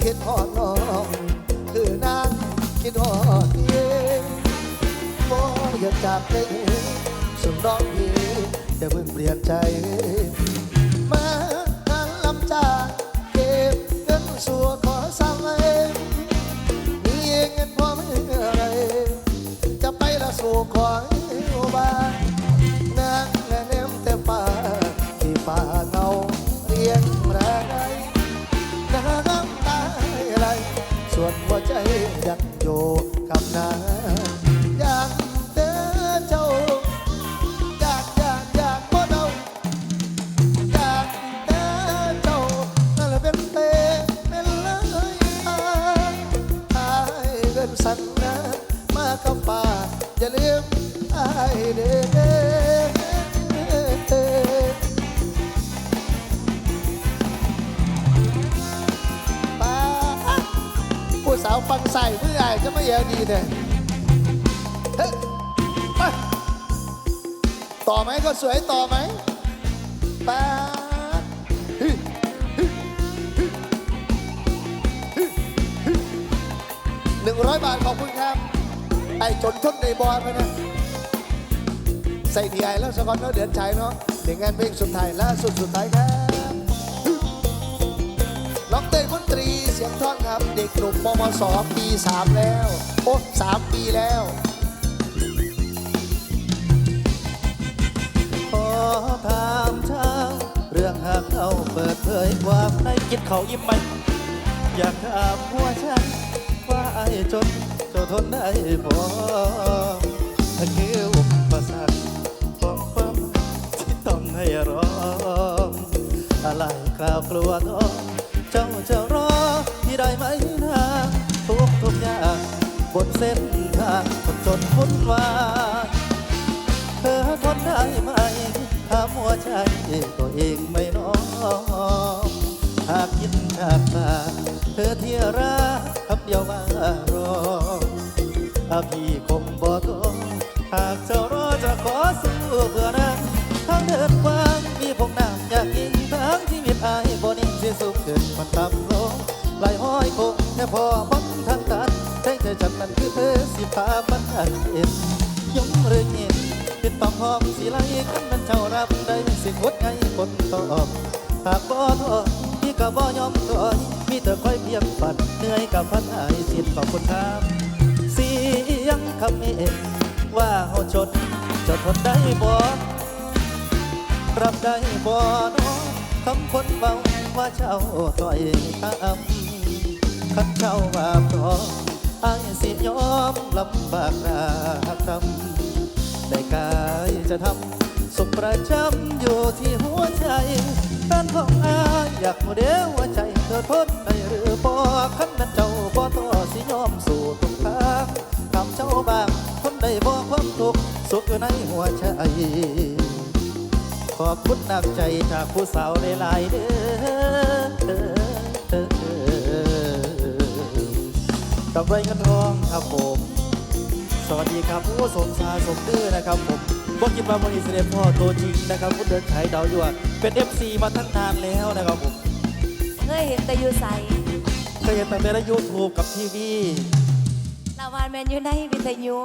คิดหอดน้องคือนางคิดหอดเองบ่อยากจากไปสุดน้องเองอย่าเพิ่งเปลี่ยนใจ เด้ป้าผู้สาวฟังใส่เมื่อไหร่จะไม่เยอะดีเนี่ยต่อไหมก็สวยต่อไหมป้าหนึ่งร้อยบาทขอบคุณครับ ไอ้จนทนในบอลไปนะ ใส่ดีไอแล้วสกอนเนาะเดือนชัยเนาะเดี๋ยวงานเพลงสุดท้ายล่าสุดสุดท้ายครับน้องเต้ยมนตรีเสียงท่อนครับ เด็กหนุ่มมมสปีสามแล้ว โอ้สามปีแล้วขอถามเช้าเรื่องหากเอาเปิดเผยความในกินเขายิ้มไหมอยากถามหัวฉันว่าไอ้จนเจะทนได้บ่ถ้าคืออุปสรรค ให้รออะไรกล่าวกลัวท้อเจ้าจะรอที่ได้ไหมนะทุกทุกอย่างบนเส้นทางคนจนคนวาเธอทนได้ไหมถ้ามัวใจตัวเองไม่น้อมหากยินหากตาเธอเที่รักคำเดียวมารอถ้าพี่คงบ่ท้อหากเจ้ารอจะขอสู้เพื่อนั้น เดินกว้างมีพงน้ำอยากกินทั้งชีวิตอายบ่นิ่งสิสูงขึ้นมันต่ำลงไหลห้อยคงแค่พอพ้นทางตันแต่ใจฉันนั้นคือเธอสิพามันอันเอ็นยงหรือเงียติดต่อหอมสีไลกันมันเจ้ารับได้สิหดไงคนตอบหากบ่ทอพี่ก็บ่ยอมถอยมีแต่คอยเพียงปัดเหนื่อยกับพันหายสิ้นขอบคุณครับเสียงคำเองว่าเฮาจดจะทนได้บ่ รับได้บ่น้องคำคนเบาว่าเจ้าต่อยตามขันเจ้าว่าพร้อมอายสิยอมลำบากราคำได้กายจะทำสุขประจำอยู่ที่หัวใจแฟนของอายอยากโมเดลหัวใจเธอทนได้หรือบ่คันนั้นเจ้าบ่ต่อสิยอมสู่ทุกทางทำเจ้าบางคนได้บ่ความทุกข์สุขอยู่ในหัวใจ ขอบคุณนักใจจากผู้สาวหลายๆเด้อกำไรเงินทองครับผม สวัสดีครับผู้สมชายสมดื้อนะครับผมก็คิดว่าวันนี้เสด็จพ่อตัวจริงนะครับคุณเดินไขดาวหยวดเป็น FC มาตั้งนานแล้วนะครับผมเคยเห็นแต่อยู่ใสเคยเห็นแต่ในยูทูบกับทีวีลาวานแมนอยู่ในวิทยุ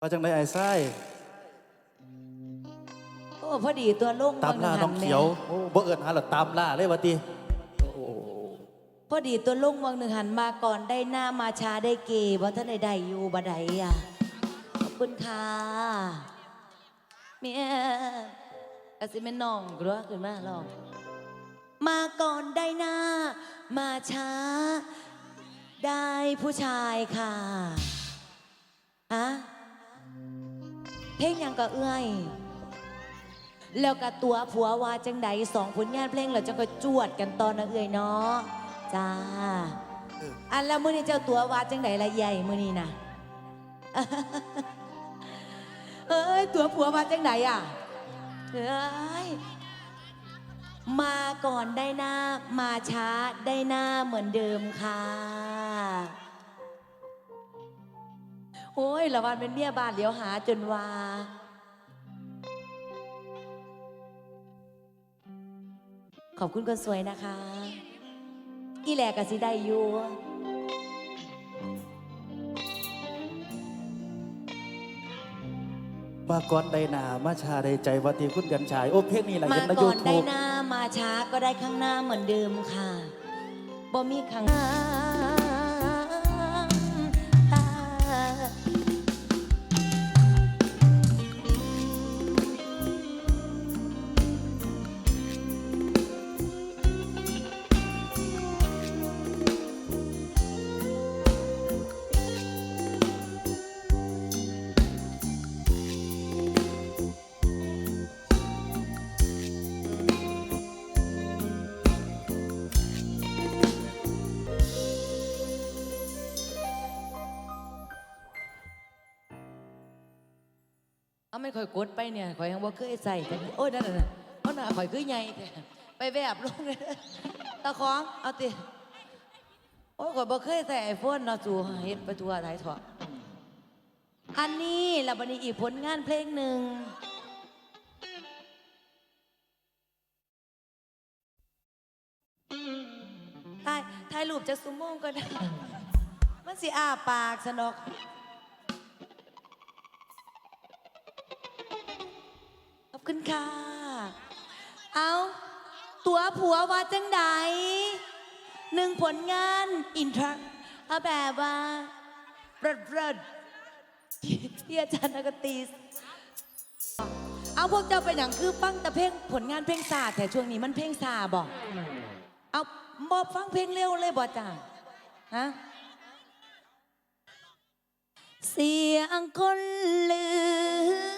มาจังไดไอ้ไส้โอ้พอดีตัวลุงตามล่าบน้องเขียวโอ้บ่เอิญหาหรอตามล่าเลยวะตีโอ้โหพอดีตัวลุงวังหนึ่งหันมาก่อนได้หน้ามาช้าได้เกว่าท่านใดได้อยู่บัดใดอะขอบคุณค่ะเมียอาสิเมนน้องกลัวขึ้นมาลองมาก่อนได้หน้า มาช้า ได้ผู้ชายค่ะฮะเพลงหยังก็เอื้อย แล้วก็ตัวผัวว่าจังใดสองผลงานเพลงเราจะก็จวดกันตอนนะเอ่ยเนาะจ้าอันแล้วมื้อนี้เจ้าตัวว่าจังใดละใหญ่มื้อนี้นะเอ้ยตัวผัวว่าจังใดอะเอ้ยมาก่อนได้หน้า มาช้าได้หน้าเหมือนเดิมค่ะ โอ้ยละวันเป็นเมียบ้านเลี้ยวหาจนว่า ขอบคุณคนสวยนะคะ อีแหลกก็สิได้อยู่มาก่อนได้หนามาชาได้ใจว่าที่คุณกันชาย โอ้เพลงนี้แหละมาเห็นในก่ยูอนได้ทูบหน้ามาช้าก็ได้ข้างหน้าเหมือนเดิมค่ะบ่มีข้างหน้า เอาไม่ค่อยกดไปเนี่ยข่อยยังบ่เคยใส่แต่โอ้ยนั่นน่ะเพราะน้าข่อยคือใหญ่แต่ไปแวบลงเลยตะของเอาติโอ้ยข่อยบ่เคยใส่ไอโฟนเนาะจูเฮ็ดไปทั่วไทยเถอะอันนี้แล้วบัดนี้อีกผลงานเพลงหนึ่งถ่ายถ่ายรูปจากซุมโมงก็ได้มันสิอ้าปากสนอก คุณค่ะ เอาตัวผัวว่าจังใดหนึ่งผลงานอินทรัเอาแบบว่าเริดเริดที่อาจารย์นกตีสเอาพวกเจ้าไปหนังคือฟังแต่เพลงผลงานเพลงซาแต่ช่วงนี้มันเพลงซาบอกเอาบอฟังเพลงเร็วเลยบอจ้าฮะเสียงคนลือ